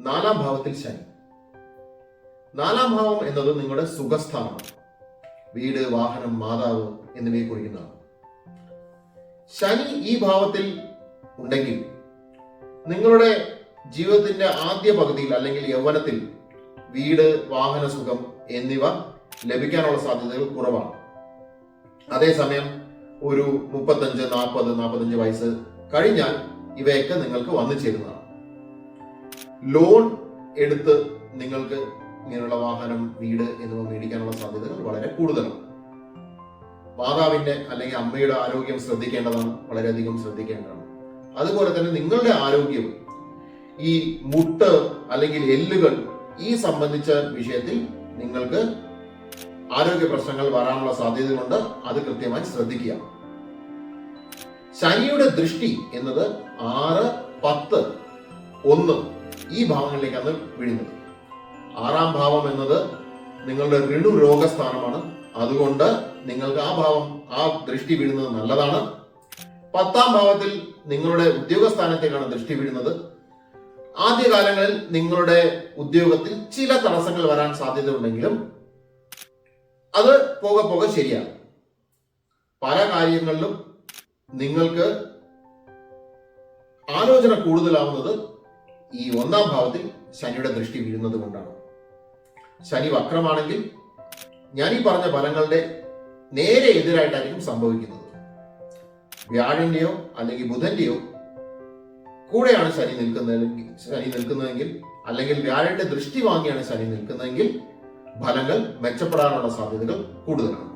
നാലാം ഭാവത്തിൽ ശനി. നാലാം ഭാവം എന്നത് നിങ്ങളുടെ സുഖസ്ഥാനമാണ്. വീട് വാഹനം മാതാവ് എന്നിവയെ കുറിക്കുന്നതാണ്. ശനി ഈ ഭാവത്തിൽ ഉണ്ടെങ്കിൽ നിങ്ങളുടെ ജീവിതത്തിന്റെ ആദ്യ പകുതിയിൽ അല്ലെങ്കിൽ യൗവനത്തിൽ വീട് വാഹന സുഖം എന്നിവ ലഭിക്കാനുള്ള സാധ്യതകൾ കുറവാണ്. അതേസമയം ഒരു മുപ്പത്തഞ്ച് നാൽപ്പത് നാൽപ്പത്തഞ്ച് വയസ്സ് കഴിഞ്ഞാൽ ഇവയൊക്കെ നിങ്ങൾക്ക് വന്നു ചേരുന്നതാണ്. ലോൺ എടുത്ത് നിങ്ങൾക്ക് ഇങ്ങനെയുള്ള വാഹനം വീട് എന്നിവ മേടിക്കാനുള്ള സാധ്യതകൾ വളരെ കൂടുതലാണ്. മാതാവിന്റെ അല്ലെങ്കിൽ അമ്മയുടെ ആരോഗ്യം ശ്രദ്ധിക്കേണ്ടതാണ് വളരെയധികം ശ്രദ്ധിക്കേണ്ടതാണ്. അതുപോലെ തന്നെ നിങ്ങളുടെ ആരോഗ്യം ഈ മുട്ട് അല്ലെങ്കിൽ എല്ലുകൾ ഈ സംബന്ധിച്ച വിഷയത്തിൽ നിങ്ങൾക്ക് ആരോഗ്യ പ്രശ്നങ്ങൾ വരാനുള്ള സാധ്യതകളുണ്ട്. അത് കൃത്യമായി ശ്രദ്ധിക്കുക. ശനിയുടെ ദൃഷ്ടി എന്നത് ആറ് പത്ത് ഒന്ന് ഈ ഭാവങ്ങളിലേക്കാണ് വീഴുന്നത്. ആറാം ഭാവം എന്നത് നിങ്ങളുടെ ഋണു രോഗസ്ഥാനമാണ്. അതുകൊണ്ട് നിങ്ങൾക്ക് ആ ഭാവം ആ ദൃഷ്ടി വീഴുന്നത് നല്ലതാണ്. പത്താം ഭാവത്തിൽ നിങ്ങളുടെ ഉദ്യോഗസ്ഥാനത്തേക്കാണ് ദൃഷ്ടി വീഴുന്നത്. ആദ്യകാലങ്ങളിൽ നിങ്ങളുടെ ഉദ്യോഗത്തിൽ ചില തടസ്സങ്ങൾ വരാൻ സാധ്യത സാധ്യതയുണ്ടെങ്കിലും അത് പോകെ പോകെ ശരിയാണ്. പല കാര്യങ്ങളിലും നിങ്ങൾക്ക് ആലോചന കൂടുതലാവുന്നത് ഈ ഒന്നാം ഭാവത്തിൽ ശനിയുടെ ദൃഷ്ടി വീഴുന്നത് കൊണ്ടാണ്. ശനി വക്രമാണെങ്കിൽ ഞാൻ ഈ പറഞ്ഞ ഫലങ്ങളുടെ നേരെ എതിരായിട്ടായിരിക്കും സംഭവിക്കുന്നത്. വ്യാഴന്റെയോ അല്ലെങ്കിൽ ബുധന്റെയോ കൂടെയാണ് ശനി നിൽക്കുന്നതെങ്കിൽ ശനി നിൽക്കുന്നതെങ്കിൽ അല്ലെങ്കിൽ വ്യാഴന്റെ ദൃഷ്ടി വാങ്ങിയാണ് ശനി നിൽക്കുന്നതെങ്കിൽ ഫലങ്ങൾ മെച്ചപ്പെടാനുള്ള സാധ്യതകൾ കൂടുതലാണ്.